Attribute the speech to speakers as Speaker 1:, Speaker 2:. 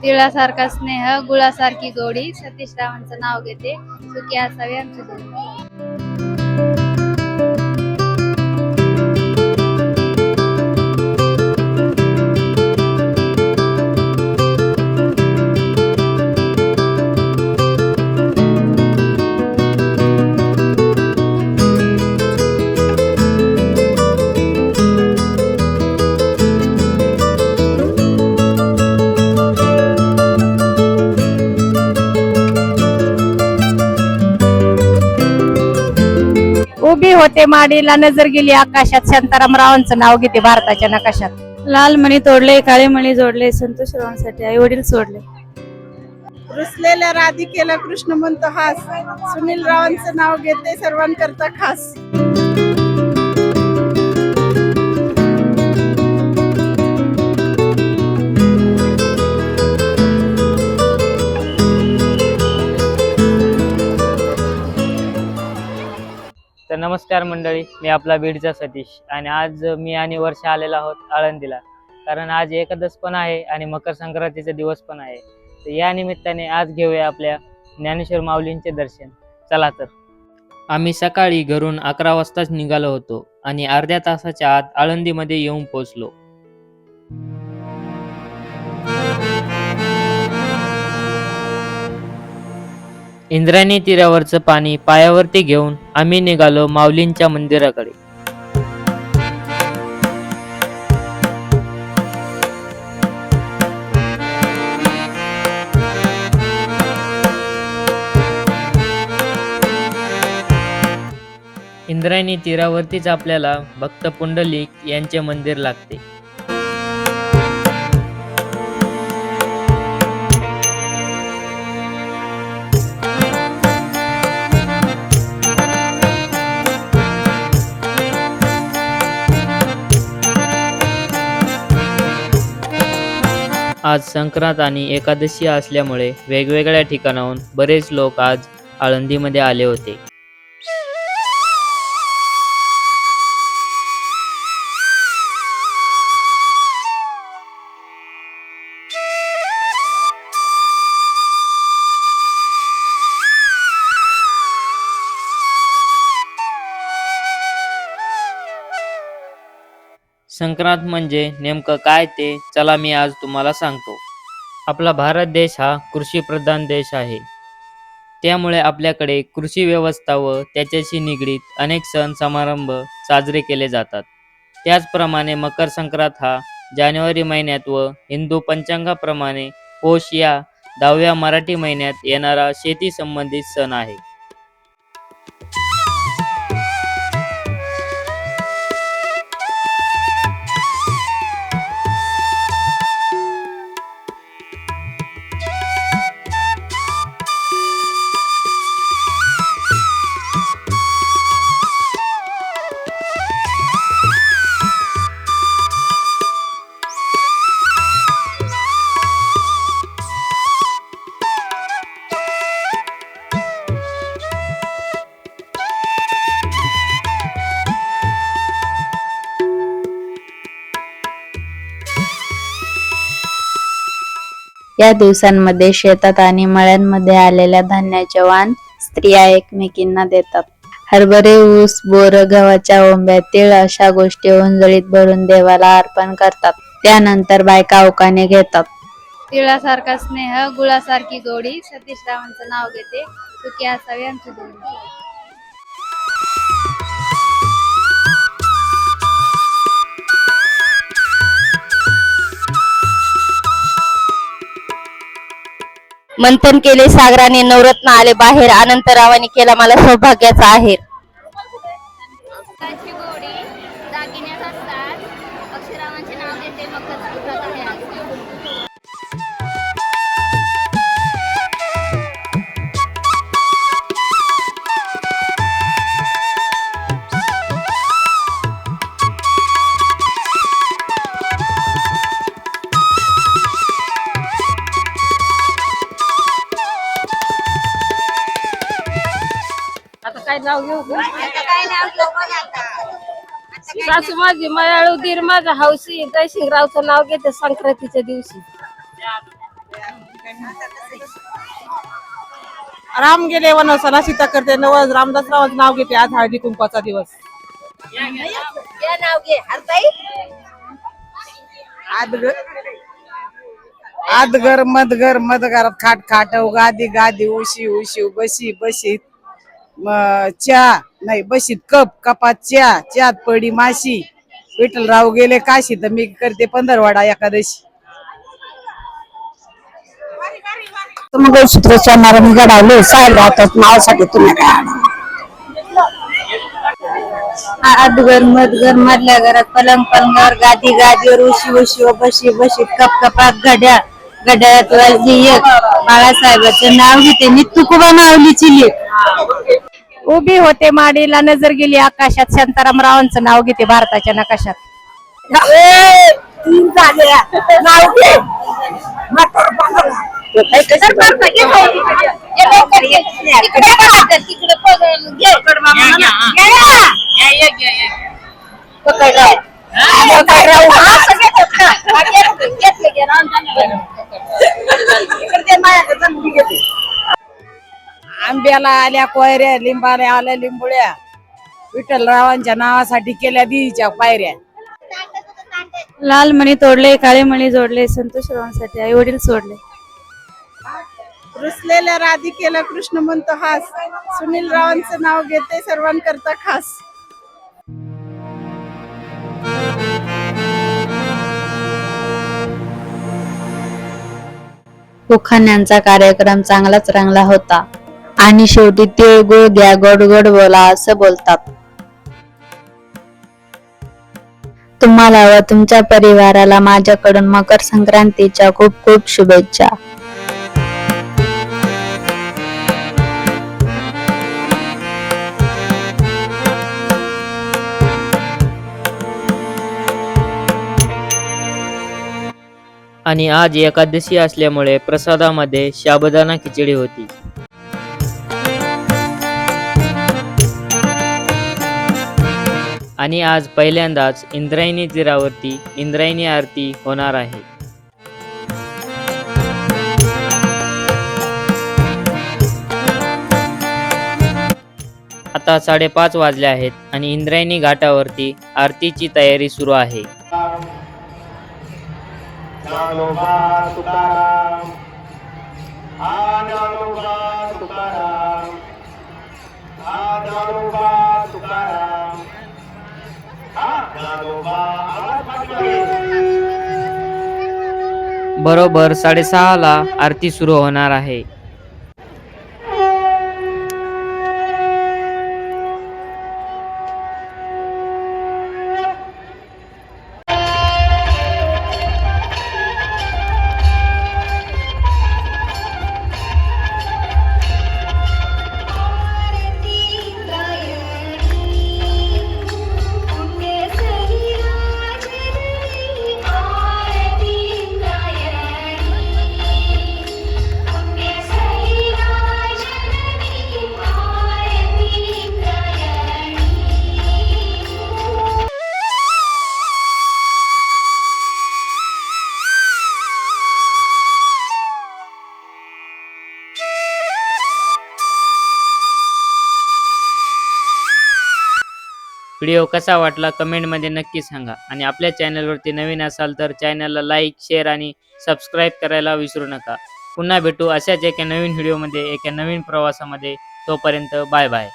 Speaker 1: तिळासारखा स्नेह गुळासारखी गोडी सतीश रावांचं नाव घेते. सुखी असावी आमची
Speaker 2: उभी होते माडीला नजर गेली आकाशात. शांताराम रावांचं नाव घेते भारताच्या नकाशात.
Speaker 1: लाल मणी तोडले काळे मणी जोडले संतोष रावांसाठी आई वडील सोडले.
Speaker 3: रुसलेल्या राधिकेला कृष्ण म्हणतो हास. सुनील रावांचं नाव घेते सर्वांकरता खास.
Speaker 4: नमस्कार मंडळी मी आपला बीडचा सतीश आणि आज मी आणि वर्ष आलेलो आहोत आळंदीला. कारण आज एकादश पण आहे आणि मकर संक्रांतीचा दिवस पण आहे. तर या निमित्ताने आज घेऊया आपल्या ज्ञानेश्वर माऊलींचे दर्शन. चला तर. आम्ही सकाळी घरून अकरा वाजताच निघालो होतो आणि अर्ध्या तासाच्या आत आळंदीमध्ये येऊन पोहोचलो. इंद्रायणी तीरावरचं पाणी पायावरती घेऊन आम्ही निघालो माऊलींच्या मंदिराकडे. इंद्रायणी तीरावरतीच आपल्याला भक्त पुंडलिक यांचे मंदिर लागते. आज संक्रांत आणि एकादशी असल्यामुळे वेगवेगळ्या ठिकाणाहून बरेच लोक आज आळंदीमध्ये आले होते. संक्रांत म्हणजे नेमकं काय ते? चला मी आज तुम्हाला सांगतो. आपला भारत देश हा कृषीप्रधान देश आहे. त्यामुळे आपल्याकडे कृषी व्यवस्था व त्याच्याशी निगडीत अनेक सण समारंभ साजरे केले जातात. त्याचप्रमाणे मकर संक्रांत हा जानेवारी महिन्यात व हिंदू पंचांगाप्रमाणे पोष या दहाव्या मराठी महिन्यात येणारा शेती संबंधित सण आहे.
Speaker 5: या दिवसांमध्ये शेतात आणि मळ्यांमध्ये आलेल्या धान्याचे वाण स्त्रिया एकमेकींना देतात. हरभरे ऊस बोर गव्हाच्या ओंब्या तीळ अशा गोष्टी ओंजळीत भरून देवाला अर्पण करतात. त्यानंतर बायका अवकाने घेतात.
Speaker 1: तिळासारखा स्नेह गुळासारखी गोडी सतीश रावांचं नाव घेते. सुखी असावी आमची गोडी
Speaker 2: मंथन केले सागराने नवरत्न आले बाहेर अनंतरावाने केला मला सौभाग्याचा
Speaker 6: आहे दागिन्यात असतात अक्षरावांचे नाव
Speaker 2: नाव घेऊ सासू माझी मयाळू दीर माझा हौशी. जयसिंगरावचं नाव घेते संक्रांतीच्या दिवशी.
Speaker 3: राम गेले वनवासाला सीता करते नवस रामदासरावांचं नाव घेते आज हळदी कुंकवाचा दिवस. आदगर आदगर मदगर मदगरात खाट खाट गादी गादी उशी उशी बशी. बशीत म- चहा नाही बशीत कप कपात चहा चहात पडी माशी. विठ्ठलराव गेले काशी तर मी करते पंधरवाडा एकादशी.
Speaker 7: मंगळसूत्राच्या नारायण घडावले साहेब राहतात नावासाठी तुम्ही काय
Speaker 5: अदगर मदगर मधल्या घरात पलंग पलंगावर गादी गादीवर उशी उशी व बशी बशीत कप कपात घड्याळ. एक बाळासाहेबाचं नाव घेते मी तुकोबा माऊलीची लेख
Speaker 7: उभी होते माडीला नजर गेली आकाशात शांताराम रावांचं नाव घेते भारताच्या नकाशात
Speaker 3: आंब्याला आल्या कोयऱ्या लिंबाला आल्या लिंबुळ्या. विठ्ठलरावांच्या नावासाठी केल्या देवीच्या पायऱ्या.
Speaker 1: लाल मणी तोडले काळे मणी जोडले संतोष रावांसाठी आई वडील सोडले.
Speaker 3: रुसलेल्या राधिकेला कृष्ण म्हणतो हास. सुनील रावांचं नाव घेते सर्वांकरता खास.
Speaker 5: उखाण्यांचा कार्यक्रम चांगलाच रंगला होता. आणि शेवटी तिळगुळ द्या गोड गोड बोला असं बोलतात. तुम्हाला व तुमच्या परिवाराला माझ्याकडून मकर संक्रांतीच्या खूप खूप शुभेच्छा.
Speaker 4: आणि आज एकादशी असल्यामुळे प्रसादामध्ये शाबुदाना खिचडी होती. आणि आज पहिल्यांदाच इंद्रायणी तीरावरती इंद्रायणी आरती होणार आहे. आता साडेपाच वाजले आहेत आणि इंद्रायणी घाटावरती आरतीची तयारी सुरू आहे.
Speaker 8: ज्ञानोबा तुकाराम हा ज्ञानोबा तुकाराम हा ज्ञानोबा तुकाराम हा ज्ञानोबा
Speaker 4: बरोबर साडेसहाला आरती सुरू होणार आहे. व्हिडिओ कसा वाटला कमेंटमध्ये नक्की सांगा. आणि आपल्या चॅनलवरती नवीन असाल तर चॅनलला लाईक शेअर आणि सबस्क्राईब करायला विसरू नका. पुन्हा भेटू अशाच एका नवीन व्हिडिओमध्ये एका नवीन प्रवासामध्ये. तोपर्यंत बाय बाय.